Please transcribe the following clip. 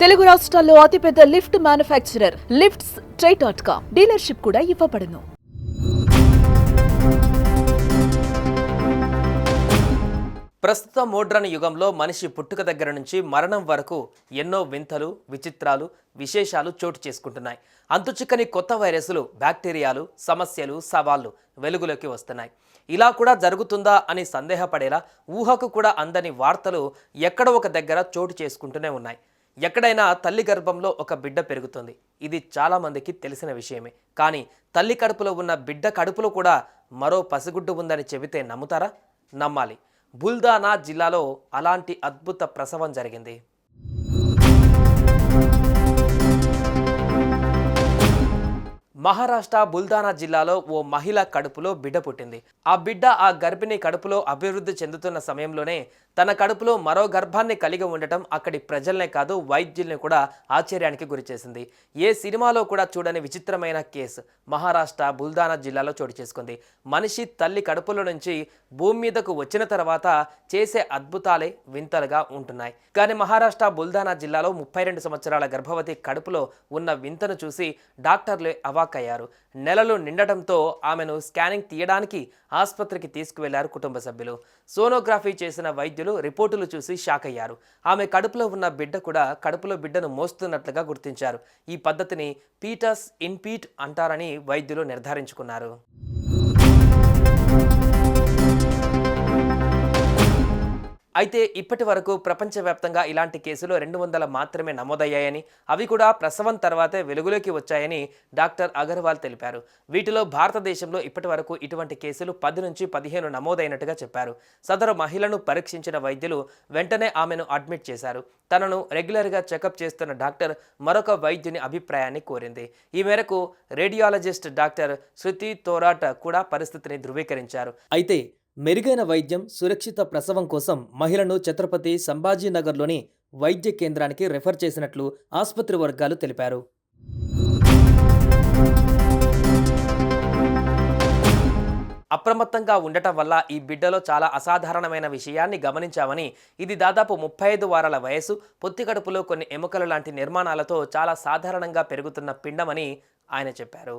తెలుగు రాష్ట్రాల్లో అతిపెద్ద lift manufacturer lifts try dot com dealership కూడా ఇవ్వబడును. ప్రస్తుత మోడ్రన్ యుగంలో మనిషి పుట్టుక దగ్గర నుంచి మరణం వరకు ఎన్నో వింతలు విచిత్రాలు విశేషాలు చోటు చేసుకుంటున్నాయి. అంతుచిక్కని కొత్త వైరస్లు బ్యాక్టీరియాలు సమస్యలు సవాళ్ళు వెలుగులోకి వస్తున్నాయి. ఇలా కూడా జరుగుతుందా అని సందేహపడేలా ఊహకు కూడా అందని వార్తలు ఎక్కడ ఒక దగ్గర చోటు చేసుకుంటూనే ఉన్నాయి. ఎక్కడైనా తల్లి గర్భంలో ఒక బిడ్డ పెరుగుతుంది. ఇది చాలామందికి తెలిసిన విషయమే. కానీ తల్లి కడుపులో ఉన్న బిడ్డ కడుపులో కూడా మరో పసిగుడ్డు ఉందని చెబితే నమ్ముతారా? నమ్మాలి. బుల్దానా జిల్లాలో అలాంటి అద్భుత ప్రసవం జరిగింది. మహారాష్ట్ర బుల్దానా జిల్లాలో ఓ మహిళ కడుపులో బిడ్డ పుట్టింది. ఆ బిడ్డ ఆ గర్భిణి కడుపులో అభివృద్ధి చెందుతున్న సమయంలోనే తన కడుపులో మరో గర్భాన్ని కలిగి ఉండటం అక్కడి ప్రజల్నే కాదు వైద్యుల్ని కూడా ఆశ్చర్యానికి గురిచేసింది ఏ సినిమాలో కూడా చూడని విచిత్రమైన కేసు మహారాష్ట్ర బుల్దానా జిల్లాలో చోటు చేసుకుంది. మనిషి తల్లి కడుపులో నుంచి భూమి మీదకు వచ్చిన తర్వాత చేసే అద్భుతాలే వింతలుగా ఉంటున్నాయి. కానీ మహారాష్ట్ర బుల్దానా జిల్లాలో ముప్పై రెండు సంవత్సరాల గర్భవతి కడుపులో ఉన్న వింతను చూసి డాక్టర్లు అవాక్కయ్యారు. నెలలు నిండటంతో ఆమెను స్కానింగ్ తీయడానికి ఆసుపత్రికి తీసుకువెళ్ళారు కుటుంబ సభ్యులు. సోనోగ్రఫీ చేసిన వైద్యులు రిపోర్టులు చూసి షాక్ అయ్యారు. ఆమె కడుపులో ఉన్న బిడ్డ కూడా కడుపులో బిడ్డను మోస్తున్నట్లుగా గుర్తించారు. ఈ పద్ధతిని పీటస్ ఇన్పీట్ అంటారని వైద్యులు నిర్ధారించుకున్నారు. అయితే ఇప్పటి వరకు ప్రపంచవ్యాప్తంగా ఇలాంటి కేసులు రెండు వందల మాత్రమే నమోదయ్యాయని అవి కూడా ప్రసవం తర్వాతే వెలుగులోకి వచ్చాయని డాక్టర్ అగర్వాల్ తెలిపారు. వీటిలో భారతదేశంలో ఇప్పటి వరకు ఇటువంటి కేసులు పది నుంచి పదిహేను నమోదైనట్టుగా చెప్పారు. సదరు మహిళను పరీక్షించిన వైద్యులు వెంటనే ఆమెను అడ్మిట్ చేశారు. తనను రెగ్యులర్గా చెకప్ చేస్తున్న డాక్టర్ మరొక వైద్యుని అభిప్రాయాన్ని కోరింది. ఈ మేరకు రేడియాలజిస్ట్ డాక్టర్ శృతి తోరాట్ కూడా పరిస్థితిని ధృవీకరించారు. అయితే మెరుగైన వైద్యం సురక్షిత ప్రసవం కోసం మహిళను ఛత్రపతి సంభాజీనగర్లోని వైద్య కేంద్రానికి రెఫర్ చేసినట్లు ఆసుపత్రి వర్గాలు తెలిపారు. అప్రమత్తంగా ఉండటం వల్ల ఈ బిడ్డలో చాలా అసాధారణమైన విషయాన్ని గమనించామని ఇది దాదాపు ముప్పై ఐదు వారాల వయసు పొత్తికడుపులో కొన్ని ఎముకలు లాంటి నిర్మాణాలతో చాలా సాధారణంగా పెరుగుతున్న పిండమని ఆయన చెప్పారు.